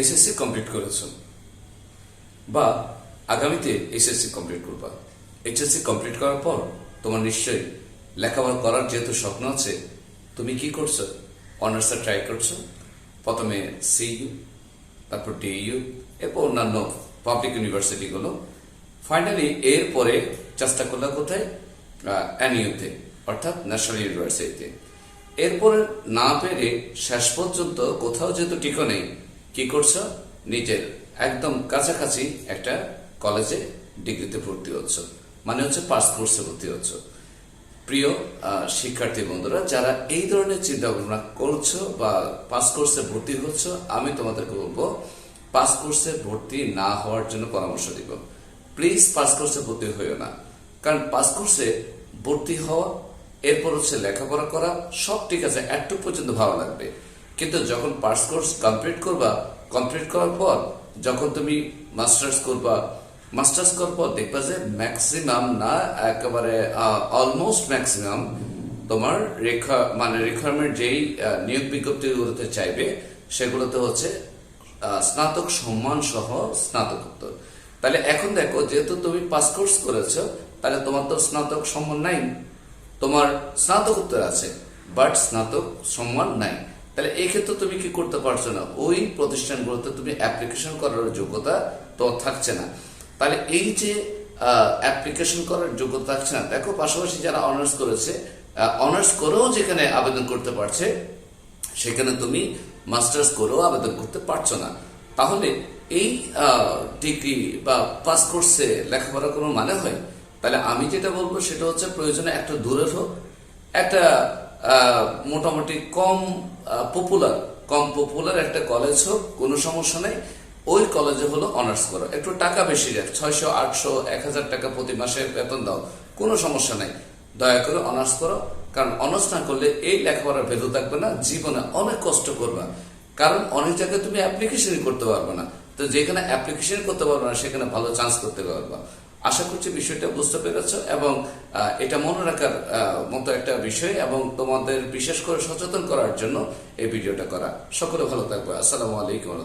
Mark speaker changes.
Speaker 1: SSC complete করেছ। বা আগামীতে এসএসসি কমপ্লিট করবা। এইচএসসি কমপ্লিট করার পর তোমার নিশ্চয়ই লেখাপড়া করার যেহেতু স্বপ্ন আছে, তুমি কি করছ? অনার্সে ট্রাই করছ। প্রথমে সিইউ তারপর ডিইউ এরপর অন্যান্য পাবলিক ইউনিভার্সিটিগুলো ফাইনালি এরপরে চেষ্টা করলে কোথায়? এনইউতে অর্থাৎ ন্যাশনাল ইউনিভার্সিটিতে এরপরে না পেরে শেষ পর্যন্ত কোথাও যেহেতু টিকো নেই কি করছ? নিজের একদম কাছাকাছি একটা কলেজে ডিগ্রিতে ভর্তি হচ্ছ। মানে হচ্ছে পাস কোর্সে ভর্তি হচ্ছ। প্রিয় শিক্ষার্থী বন্ধুরা, যারা এই ধরনের চিন্তা ভাবনা করছ বা পাস কোর্সে ভর্তি হচ্ছ, আমি তোমাদেরকে বলব পাস কোর্সে ভর্তি না হওয়ার জন্য পরামর্শ দিব। প্লিজ পাস কোর্সে ভর্তি হইও না। কারণ পাস কোর্সে ভর্তি হওয়া, এরপর হচ্ছে লেখাপড়া করা, সব ঠিক আছে একটু পর্যন্ত ভালো লাগবে। কিন্তু যখন পাস কোর্স কমপ্লিট করবা কমপ্লিট করার পর যখন তুমি মাস্টার্স করবা মাস্টার্স করার পর দেখবা যে ম্যাক্সিমাম না, একেবারে অলমোস্ট ম্যাক্সিমাম তোমার রেখা মানে রিকোয়ারমেন্ট যেই নিয়োগ বিজ্ঞপ্তিগুলোতে চাইবে, সেগুলোতে হচ্ছে স্নাতক সম্মান সহ স্নাতকোত্তর। তাহলে এখন দেখো, যেহেতু তুমি পাস কোর্স করেছ, তাহলে তোমার তো স্নাতক সম্মান নাই। তোমার স্নাতকোত্তর আছে বাট স্নাতক সম্মান নাই। তাহলে এই ক্ষেত্রে তুমি কি করতে পারছ না? ওই প্রতিষ্ঠানগুলোতে তুমি অ্যাপ্লিকেশন করার যোগ্যতা তো থাকছে না। তাহলে এই যে অ্যাপ্লিকেশন করার যোগ্যতা থাকছে না, দেখো পাশাপাশি যারা অনার্স করেছে অনার্স করেও যেখানে আবেদন করতে পারছে, সেখানে তুমি মাস্টার্স করেও আবেদন করতে পারছ না। তাহলে এই ডিগ্রি বা পাস কোর্সে লেখাপড়া কোনো মানে হয়? তাহলে আমি যেটা বলব সেটা হচ্ছে প্রয়োজনে একটা দূরের হোক, একটা মোটামুটি কম পপুলার কম পপুলার একটা কলেজ হোক, কোনো সমস্যা নেই। ওই কলেজে হলো অনার্স করো। একটু টাকা বেশি দেয় ছয়শো, আটশো, এক হাজার টাকা প্রতি মাসে বেতন দাও, কোনো সমস্যা নেই। দয়া করে অনার্স করো, কারণ অনার্স না করলে এই লেখাপড়ার ভ্যালু থাকবে না, জীবনে অনেক কষ্ট করবা। কারণ অনেক জায়গায় তুমি অ্যাপ্লিকেশনই করতে পারবে না। তো যেখানে অ্যাপ্লিকেশন করতে পারবে না, সেখানে ভালো চান্স করতে পারবা। আশা করছি বিষয়টা বুঝতে পেরেছ এবং এটা মনে রাখার মতো একটা বিষয় এবং তোমাদের বিশেষ করে সচেতন করার জন্য এই ভিডিওটা করা সকলে ভালো থাকবে আসসালামু আলাইকুম।